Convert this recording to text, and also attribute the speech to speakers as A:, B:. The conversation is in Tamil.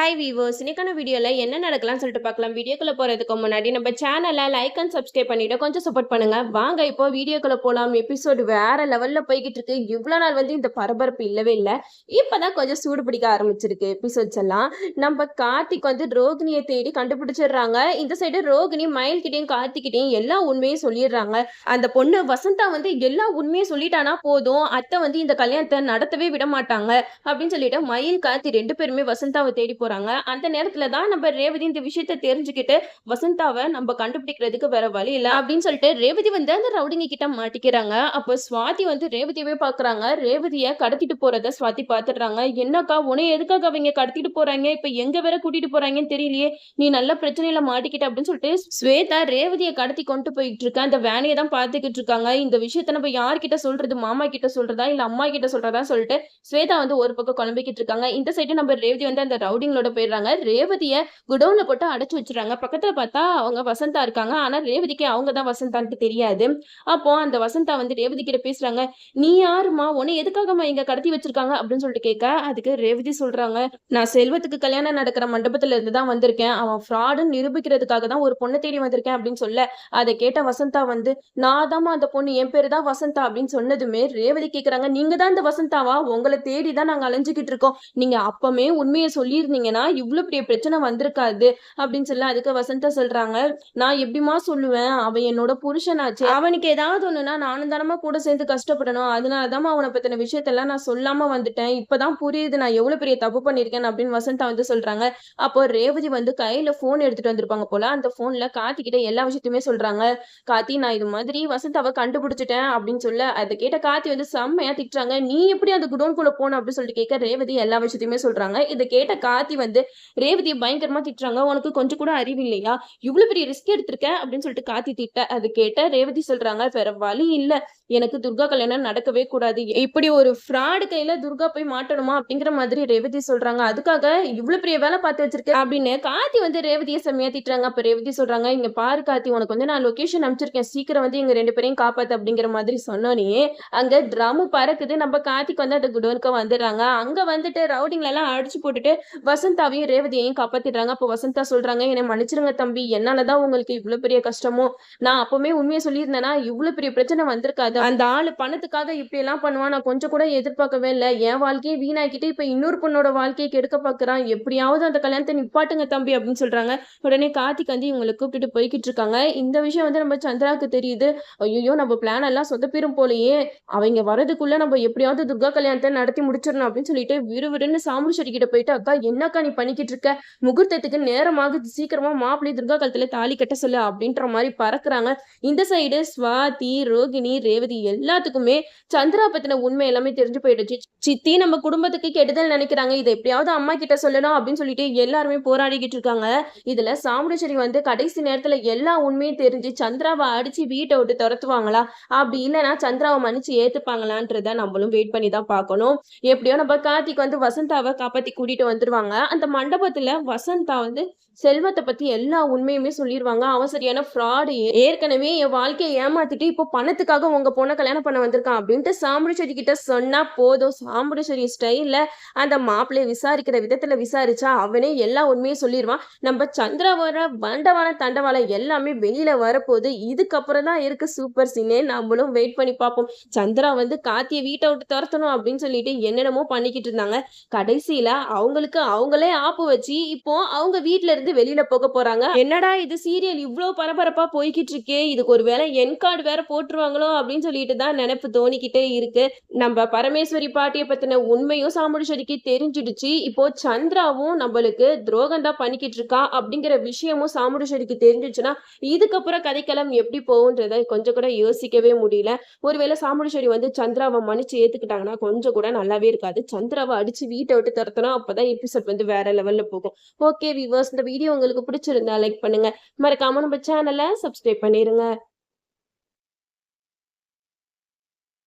A: ஹாய் வீவர்ஸ் இன்னைக்கான வீடியோவில் என்ன நடக்கலாம்னு சொல்லிட்டு பார்க்கலாம். வீடியோக்குள்ள போகிறதுக்கு முன்னாடி நம்ம சேனலை லைக் அண்ட் சப்ஸ்கிரைப் பண்ணிட்டு கொஞ்சம் சப்போர்ட் பண்ணுங்க. வாங்க இப்போ வீடியோக்குள்ள போகலாம் எபிசோடு வேற லெவலில் போய்கிட்டு இருக்கு. இவ்வளோ நாள் வந்து இந்த பரபரப்பு இல்லவே இல்லை. இப்போ தான் கொஞ்சம் சூடு பிடிக்க ஆரம்பிச்சிருக்கு. எபிசோட்ஸ் எல்லாம். நம்ம கார்த்திக் வந்து ரோகிணியை தேடி கண்டுபிடிச்சிடுறாங்க. இந்த சைடு ரோகிணி மயில்கிட்டையும் கார்த்திக்கிட்டையும் எல்லா உண்மையும் சொல்லிடுறாங்க. அந்த பொண்ணு வசந்தா வந்து எல்லா உண்மையும் சொல்லிட்டானா போதும். அத்தை வந்து இந்த கல்யாணத்தை நடத்தவே விட மாட்டாங்க. அப்படின்னு சொல்லிட்டு மயில் கார்த்தி ரெண்டு பேருமே வசந்தாவை தேடி போகிறாங்க அந்த நேரத்தில் தான் நம்ம ரேவதி இந்த விஷயத்த தெரிஞ்சுக்கிட்டு வசந்தாவை நம்ம கண்டுபிடிக்கிறதுக்கு வேற வழி இல்லை அப்படின்னு சொல்லிட்டு ரேவதி வந்து அந்த ரவுடிங்க கிட்ட மாட்டிக்கிறாங்க. அப்போ சுவாதி வந்து ரேவதியவே பாக்குறாங்க. ரேவதியை கடத்திட்டு போகிறத சுவாதி பார்த்துடுறாங்க என்னக்கா உன்னை எதுக்காக அவங்க கடத்திட்டு போறாங்க? இப்போ எங்க வேற கூட்டிட்டு போறாங்கன்னு தெரியலையே. நீ நல்ல பிரச்சனையில மாட்டிக்கிட்ட அப்படின்னு சொல்லிட்டு ஸ்வேதா ரேவதியை கடத்தி கொண்டு போயிட்டு இருக்க. அந்த வேனையை தான் பார்த்துக்கிட்டு இருக்காங்க. இந்த விஷயத்த நம்ம யார்கிட்ட சொல்றது? மாமா கிட்ட சொல்றதா? இல்லை அம்மா கிட்ட சொல்றதா சொல்லிட்டு ஸ்வேதா வந்து ஒரு பக்கம் குழம்பிக்கிட்டு இருக்காங்க. இந்த சைடு நம்ம ரேவதி வந்து அந்த ரவுடிங்களோட போயிடுறாங்க. ரேவதிய குடோன்ல போட்டு அடைச்சு வச்சிடறாங்க. பக்கத்துல பார்த்தா அவங்க வசந்தா இருக்காங்க. ஆனா ரேவதிக்கு அவங்க தான் வசந்தான்ட்டு தெரியாது. அப்போ அந்த வசந்தா வந்து ரேவதி கிட்ட பேசுறாங்க. நீ யாருமா உன்னை எதுக்காகமா இங்க கடத்தி வச்சிருக்காங்க? அப்படின்னு சொல்லிட்டு கேட்க அதுக்கு ரேவதி சொல்றாங்க. நான் செல்வத்துக்கு கல்யாணம் நடக்கிற மண்டபத்துல இருந்து தான் வந்திருக்கேன். அவன் ஃப்ராடுன்னு நிரூபிக்கிறதுக்காக தான் ஒரு பொண்ணை தேடி வந்திருக்கேன் அப்படின்னு சொல்ல அதை கேட்ட வசந்தா வந்து நான் தாம்மா அந்த பொண்ணு. என் பேரு தான் வசந்தா அப்படின்னு சொன்னதுமே ரேவதி கேக்குறாங்க. நீங்க தான் இந்த வசந்தாவா? உங்களை தேடி தான் நாங்க அலைஞ்சுக்கிட்டு இருக்கோம். நீங்க அப்பமே உண்மையை சொல்லியிருந்தீங்க. சொல்லியிருந்தீங்கன்னா இவ்வளவு பெரிய பிரச்சனை வந்திருக்காது அப்படின்னு சொல்லி அதுக்கு வசந்தா சொல்றாங்க. நான் எப்படிமா சொல்லுவேன்? அவன் என்னோட புருஷனாச்சு. அவனுக்கு ஏதாவது ஒண்ணுனா நானும் தானமா கூட சேர்ந்து கஷ்டப்படணும். அதனாலதான் அவனை பத்தின விஷயத்தெல்லாம் நான் சொல்லாம வந்துட்டேன். இப்பதான் புரியுது நான் எவ்வளவு பெரிய தப்பு பண்ணிருக்கேன் அப்படின்னு வசந்தா வந்து சொல்றாங்க. அப்போ ரேவதி வந்து கையில போன் எடுத்துட்டு வந்திருப்பாங்க போல. அந்த போன்ல காத்திக்கிட்ட எல்லா விஷயத்தையுமே சொல்றாங்க. கார்த்தி நான் இது மாதிரி வசந்தாவை கண்டுபிடிச்சிட்டேன் அப்படின்னு சொல்ல அதை கேட்ட கார்த்தி வந்து செம்மையா திட்டுறாங்க. நீ எப்படி அந்த குடோன்குள்ள போன அப்படின்னு சொல்லிட்டு கேட்க ரேவதி எல்லா விஷயத்தையுமே சொல்றாங்க. இதை கேட்ட கார்த்தி வந்து ரேவதியை பயங்கரமா திட்டுறாங்க. உனக்கு கொஞ்சம் கூட அறிவு இல்லையா? இவ்வளவு பெரிய ரிஸ்க் எடுத்திருக்க? அப்படின்னு சொல்லிட்டு காத்தி திட்ட அது கேட்ட ரேவதி சொல்றாங்க வேற வழி இல்லை. எனக்கு துர்கா கல்யாணம் நடக்கவே கூடாது. இப்படி ஒரு ஃப்ராடு கையில துர்கா போய் மாட்டணுமா அப்படிங்கிற மாதிரி ரேவதி சொல்றாங்க. அதுக்காக இவ்வளவு பெரிய வேலை பார்த்து வச்சிருக்கேன் அப்படின்னு கார்த்தி வந்து ரேவதியை செம்மையா திட்டுறாங்க அப்ப ரேவதி சொல்றாங்க இங்க பாரு கார்த்தி உனக்கு வந்து நான் லொகேஷன் அனுப்பிச்சிருக்கேன். சீக்கிரம் வந்து எங்க ரெண்டு பேரையும் காப்பாத்து அப்படிங்கிற மாதிரி சொன்னோனே அங்க ட்ரம் பறக்குது. நம்ம கார்த்திக் வந்து அந்த குடோனுக்கு வந்துடுறாங்க. அங்க வந்துட்டு ரவுடிங்ல எல்லாம் அடிச்சு போட்டுட்டு வசந்தாவையும் ரேவதியையும் காப்பாத்திடுறாங்க. அப்போ வசந்தா சொல்றாங்க என்னை மன்னிச்சிருங்க தம்பி. என்னாலதான் உங்களுக்கு இவ்வளவு பெரிய கஷ்டமோ? நான் அப்பவுமே உண்மையை சொல்லியிருந்தேன்னா இவ்வளவு பெரிய பிரச்சனை வந்திருக்காது. அந்த ஆளு பணத்துக்காக இப்படி எல்லாம் பண்ணுவான் நான் கொஞ்சம் கூட எதிர்பார்க்கவே இல்லை. என் வாழ்க்கையை வீணாக்கிட்டு இப்ப இன்னொரு பொண்ணோட வாழ்க்கையை கெடுக்க பாக்குறான். எப்படியாவது அந்த கல்யாணத்தை நிப்பாட்டுங்க தம்பி அப்படின்னு சொல்றாங்க. உடனே கார்த்திக் வந்து இவங்களை கூப்பிட்டுட்டு போய்கிட்டு இருக்காங்க. இந்த விஷயம் வந்து நம்ம சந்திராவுக்கு தெரியுது. ஐயோ நம்ம பிளான் எல்லாம் சொதப்பிரும் போலயே. அவங்க வரதுக்குள்ள நம்ம எப்படியாவது துர்கா கல்யாணத்தை நடத்தி முடிச்சிடணும் அப்படின்னு சொல்லிட்டு விறுவிறுன்னு சாமுஷரி கிட்ட போயிட்டு அக்கா என்னக்கா நீ பண்ணிக்கிட்டு இருக்க? முகூர்த்தத்துக்கு நேரமாகுது. சீக்கிரமா மாப்பிள்ளை துர்கா காலத்துல தாலி கட்ட சொல்லு அப்படின்ற மாதிரி பறக்குறாங்க. இந்த சைடு ஸ்வாதி ரோகிணி ரேவதி எல்லாத்துக்குமே சந்திரா பத்தின உண்மை எல்லாமே தெரிஞ்சு போயிடுச்சு. சித்தி நம்ம குடும்பத்துக்கு கெடுதல் நினைக்கிறாங்க. இதை எப்படியாவது அம்மா கிட்ட சொல்லணும் அப்படின்னு சொல்லிட்டு எல்லாருமே போராடிக்கிட்டு இருக்காங்க. இதுல சாமுண்டேஸ்வரி வந்து கடைசி நேரத்துல எல்லா உண்மையும் தெரிஞ்சு சந்திராவை அடிச்சு வீட்டை விட்டு துரத்துவாங்களா? அப்படி இல்லைன்னா சந்திராவை மன்னிச்சு ஏத்துப்பாங்களான்றத நம்மளும் வெயிட் பண்ணி தான் பார்க்கணும். எப்படியோ நம்ம கார்த்திக் வந்து வசந்தாவை காப்பாத்தி கூட்டிட்டு வந்துருவாங்க. அந்த மண்டபத்துல வசந்தா வந்து செல்வத்தை பத்தி எல்லா உண்மையுமே சொல்லிடுவாங்க அவன் சரியான ஃப்ராடு ஏற்கனவே என் வாழ்க்கையை ஏமாத்திட்டு இப்போ பணத்துக்காக உங்க பொண்ணை கல்யாணம் பண்ண வந்திருக்கான் அப்படின்ட்டு சாம்புடிச்சேரி கிட்ட சொன்னா போதும். சாம்புடிச்சேரி ஸ்டைல்ல அந்த மாப்பிள்ளைய விசாரிக்கிற விதத்துல விசாரிச்சா அவனே எல்லா உண்மையும் சொல்லிடுவான் நம்ம சந்திராவர வண்டவாளம் தண்டவாளம் எல்லாமே வெளியில வரப்போகுது. இதுக்கப்புறம் தான் இருக்கு சூப்பர் சீனே நம்மளும் வெயிட் பண்ணி பார்ப்போம். சந்திரா வந்து காத்திய வீட்டை விட்டு துரத்தணும் அப்படின்னு சொல்லிட்டு என்னென்னமோ பண்ணிக்கிட்டு இருந்தாங்க. கடைசியில அவங்களுக்கு அவங்களே ஆப்பு வச்சு இப்போ அவங்க வீட்ல இருந்து வெளியில போக போறாங்க. என்னடா இது சீரியல் இவ்ளோ பரபரப்பா போய்கிட்டு இருக்கே இதுக்கு ஒரு வேலை என் கார்டு வேற போட்டுருவாங்களோ அப்படின்னு சொல்லிட்டு தான் நினைப்பு தோணிக்கிட்டே இருக்கு. நம்ம பரமேஸ்வரி பாட்டியை பத்தின உண்மையும் சாமுண்டீஸ்வரிக்கு தெரிஞ்சிடுச்சு. இப்போ சந்திராவும் நம்மளுக்கு துரோகம் தான் பண்ணிக்கிட்டு இருக்கா அப்படிங்கிற விஷயமும் சாமுண்டீஸ்வரிக்கு தெரிஞ்சிச்சுன்னா இதுக்கப்புறம் கதைக்களம் எப்படி போகுன்றத கொஞ்சம் கூட யோசிக்கவே முடியல. ஒருவேளை சாமுண்டீஸ்வரி வந்து சந்திராவை மன்னிச்சு ஏத்துக்கிட்டாங்கன்னா கொஞ்சம் கூட நல்லாவே இருக்காது. சந்திராவை அடிச்சு வீட்டை விட்டு துரத்தணும் அப்பதான் எபிசோட் வந்து வேற லெவல்ல போகும். ஓகே விவர்ஸ் இந்த வீடியோ உங்களுக்கு பிடிச்சிருந்தா லைக் பண்ணுங்க. மறக்காம நம்ம சேனலை சப்ஸ்கிரைப் பண்ணிருங்க.